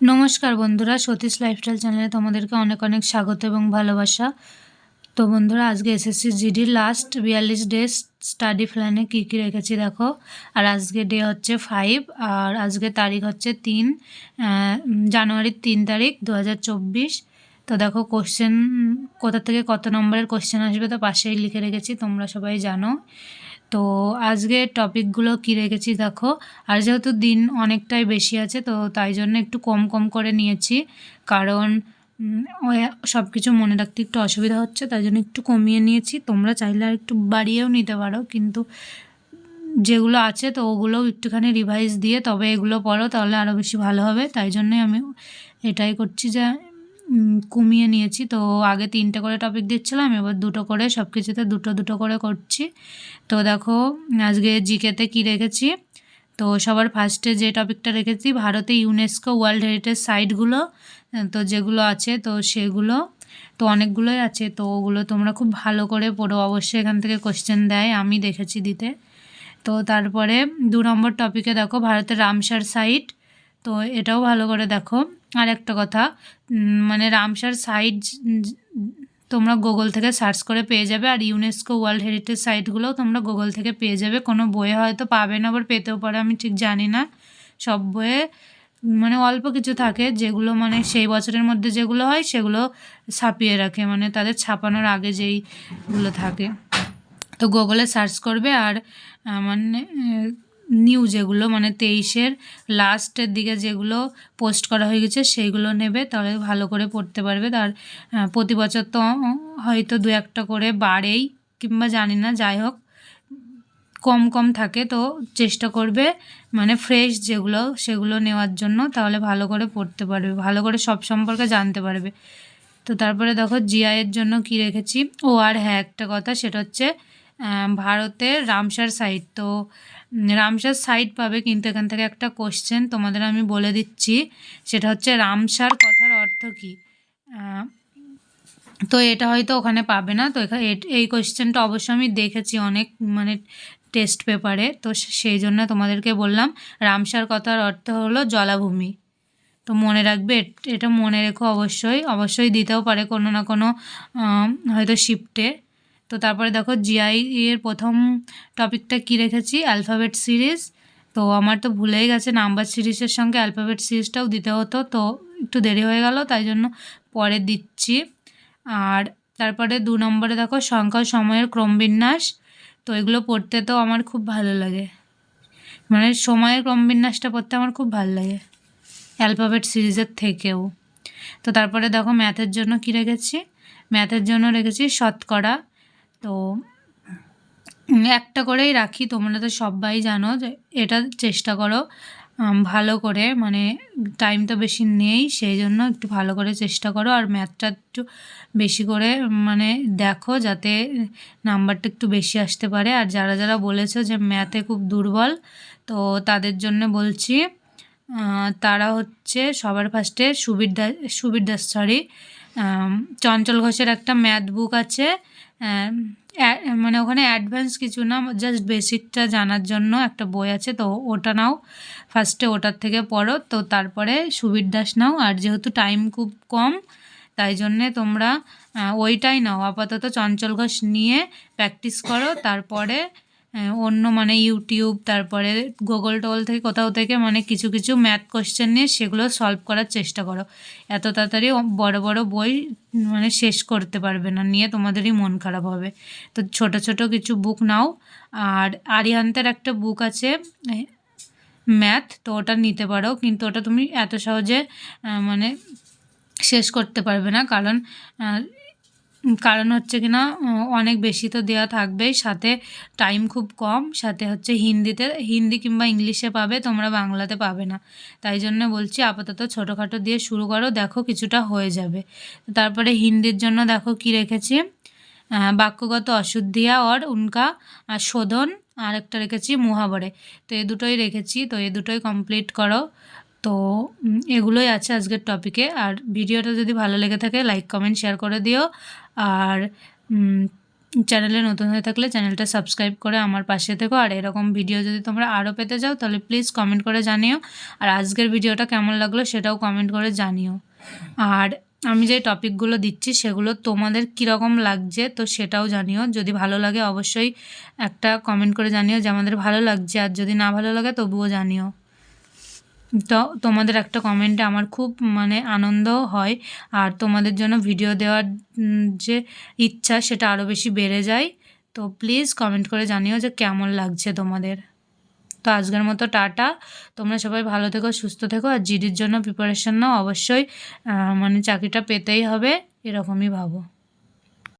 নমস্কার বন্ধুরা, সতীশ লাইফস্টাইল চ্যানেলে তোমাদেরকে অনেক অনেক স্বাগত এবং ভালোবাসা। তো বন্ধুরা, আজকে এসএসসি জিডির লাস্ট বিয়াল্লিশ ডে স্টাডি প্ল্যানে কী কী রেখেছি দেখো। আর আজকে ডে হচ্ছে ফাইভ আর আজকে তারিখ হচ্ছে তিন জানুয়ারির তিন তারিখ দু হাজার চব্বিশ। তো দেখো কোশ্চেন কোথা থেকে কত নম্বরের কোশ্চেন আসবে তো পাশেই লিখে রেখেছি, তোমরা সবাই জানো। তো আজকে টপিকগুলো কী রেখেছি দেখো? আর যেহেতু দিন অনেকটাই বেশি আছে, তো তাই জন্য একটু কম কম করে নিয়েছি। কারণ সব কিছু মনে রাখতে একটু অসুবিধা হচ্ছে, তাই জন্য একটু কমিয়ে নিয়েছি। তোমরা চাইলে আর একটু বাড়িয়েও নিতে পারো, কিন্তু যেগুলো আছে, তো ওগুলোও একটুখানি রিভাইজ দিয়ে তবে এগুলো পড়ো, তাহলে আরও বেশি ভালো হবে। তাই জন্যই আমি এটাই করছি যে কমিয়ে নিয়েছি। তো আগে তিনটে করে টপিক দিচ্ছিলাম এবার দুটো করে সব কিছুতে দুটো দুটো করে করছি। তো দেখো, আজকে জিকেতে কি রেখেছি? তো সবার ফার্স্টে যে টপিকটা রেখেছি, ভারতে ইউনেস্কো ওয়ার্ল্ড হেরিটেজ সাইটগুলো তো যেগুলো আছে, তো সেগুলো, তো অনেকগুলোই আছে। তো ওগুলো তোমরা খুব ভালো করে পড়ো, অবশ্যই এখান থেকে কোশ্চেন দেয়, আমি দেখেছি দিতে। তো তারপরে দু নম্বর টপিকে দেখো, ভারতের রামসার সাইট তো এটাও ভালো করে দেখো। আর একটা কথা মানে রামসার সাইট তোমরা গুগল থেকে সার্চ করে পেয়ে যাবে আর ইউনেস্কো ওয়ার্ল্ড হেরিটেজ সাইটগুলোও তোমরা গুগল থেকে পেয়ে যাবে। কোনো বইয়ে হয়তো পাবে না আবার পেতেও পারে, আমি ঠিক জানি না। সব বইয়ে মানে অল্প কিছু থাকে যেগুলো মানে সেই বছরের মধ্যে যেগুলো হয় সেগুলো ছাপিয়ে রাখে মানে তাদের ছাপানোর আগে যেইগুলো থাকে। তো গুগলে সার্চ করবে আর মানে নিউ যেগুলো মানে তেইশের লাস্টের দিকে যেগুলো পোস্ট করা হয়ে গেছে, সেইগুলো নেবে, তাহলে ভালো করে পড়তে পারবে। তার প্রতি বছর তো হয়তো দু একটা করে বাড়েই, কিংবা জানি না, যাই হোক, কম কম থাকে, তো চেষ্টা করবে মানে ফ্রেশ যেগুলো, সেগুলো নেওয়ার জন্য, তাহলে ভালো করে পড়তে পারবে, ভালো করে সব সম্পর্কে জানতে পারবে। তো তারপরে দেখো জিআইয়ের জন্য কি রেখেছি? ও, আর হ্যাঁ একটা কথা, সেটা হচ্ছে ভারতের রামসার সাইট তো রামসার সাইট পাবে, কিন্তু এখান থেকে একটা কোশ্চেন তোমাদের আমি বলে দিচ্ছি। সেটা হচ্ছে রামসার কথার অর্থ কী? তো এটা হয়তো ওখানে পাবে না। তো এখানে এই কোশ্চেনটা অবশ্যই আমি দেখেছি অনেক মানে টেস্ট পেপারে তো সেই জন্য তোমাদেরকে বললাম, রামসার কথার অর্থ হলো জলাভূমি। তো মনে রাখবে, এটা মনে রেখো অবশ্যই। অবশ্যই দিতেও পারে কোনো না কোনো হয়তো শিফটে তো তারপরে দেখো জিআই এর প্রথম টপিকটা কি রেখেছি? অ্যালফাবেট সিরিজ তো আমার তো ভুলেই গেছে নাম্বার সিরিজের সঙ্গে অ্যালফাবেট সিরিজটাও দিতে হতো, তো একটু দেরি হয়ে গেল, তাই জন্য পরে দিচ্ছি। আর তারপরে দু নম্বরে দেখো সংখ্যা, সময়ের ক্রমবিন্যাস তো এগুলো পড়তে তো আমার খুব ভালো লাগে। মানে সময়ের ক্রমবিন্যাসটা পড়তে আমার খুব ভালো লাগে অ্যালফাবেট সিরিজের থেকেও। তো তারপরে দেখো ম্যাথের জন্য কী রেখেছি? ম্যাথের জন্য রেখেছি শতকরা। তো একটা করেই রাখি, তোমরা তো সবাই জানো যে এটা চেষ্টা করো ভালো করে মানে টাইম তো বেশি নেই, সেই জন্য একটু ভালো করে চেষ্টা করো, আর ম্যাথটা একটু বেশি করে মানে দেখো যাতে নাম্বারটা একটু বেশি আসতে পারে। আর যারা যারা বলেছ যে ম্যাথে খুব দুর্বল, তো তাদের জন্য বলছি তারা হচ্ছে সবার ফার্স্টে সুবীর দাস সুবীর দাস সরি চঞ্চল ঘোষের একটা ম্যাথ বুক আছে মানে ওখানে অ্যাডভান্স কিছু না জাস্ট বেসিকটা জানার জন্য একটা বই আছে, তো ওটা নাও। ফার্স্টে ওটার থেকে পড়ো, তো তারপরে সুবীর দাস নাও, আর যেহেতু টাইম খুব কম, তাই জন্যে তোমরা ওইটাই নাও। আপাতত চঞ্চল ঘোষ নিয়ে প্র্যাকটিস করো, তারপরে অন্য মানে ইউটিউব তারপরে গুগল টোগল থেকে, কোথাও থেকে মানে কিছু কিছু ম্যাথ কোশ্চেন নিয়ে সেগুলো সলভ করার চেষ্টা করো। এত তাড়াতাড়ি বড় বড় বই মানে শেষ করতে পারবে না, নিয়ে তোমাদেরই মন খারাপ হবে। তো ছোট ছোট কিছু বুক নাও। আর আরিহান্তের একটা বুক আছে ম্যাথ তো ওটা নিতে পারো। কিন্তু ওটা তুমি এত সহজে মানে শেষ করতে পারবে না। কারণ কারণ হচ্ছে কি না অনেক বেশি তো দেওয়া থাকবেই, সাথে টাইম খুব কম, সাথে হচ্ছে হিন্দিতে, হিন্দি কিংবা ইংলিশে পাবে, তোমরা বাংলাতে পাবে না। তাই জন্য বলছি, আপাতত ছোটোখাটো দিয়ে শুরু করো, দেখো কিছুটা হয়ে যাবে। তারপরে হিন্দির জন্য দেখো কি রেখেছি বাক্যগত অশুদ্ধিয়া অর উনকা শোধন, আর একটা রেখেছি মুহাবরে। তো এ দুটোই রেখেছি, তো এ দুটোই কমপ্লিট করো। তো এগুলোই আছে আজকের টপিকে আর ভিডিওটা যদি ভালো লেগে থাকে লাইক কমেন্ট শেয়ার করে দিও। আর চ্যানেলে নতুন হয়ে থাকলে চ্যানেলটা সাবস্ক্রাইব করে আমার পাশে থেকো। আর এরকম ভিডিও যদি তোমরা আরও পেতে চাও, তাহলে প্লিজ কমেন্ট করে জানিও। আর আজকের ভিডিওটা কেমন লাগল সেটাও কমেন্ট করে জানিও। আর আমি যে টপিকগুলো দিচ্ছি, সেগুলো তোমাদের কীরকম লাগছে তো সেটাও জানিও। যদি ভালো লাগে অবশ্যই একটা কমেন্ট করে জানিও যে আমাদের ভালো লাগছে, আর যদি না ভালো লাগে তবুও জানিও। তো তোমাদের একটা কমেন্টে আমার খুব মানে আনন্দও হয়। আর তোমাদের জন্য ভিডিও দেওয়ার যে ইচ্ছা সেটা আরও বেশি বেড়ে যায়। তো প্লিজ কমেন্ট করে জানিও যে কেমন লাগছে তোমাদের। তো আজকের মতো টাটা। তোমরা সবাই ভালো থেকো, সুস্থ থেকো। আর জিডির জন্য প্রিপারেশন নাও অবশ্যই। মানে চাকরিটা পেতেই হবে, এরকমই ভাবো।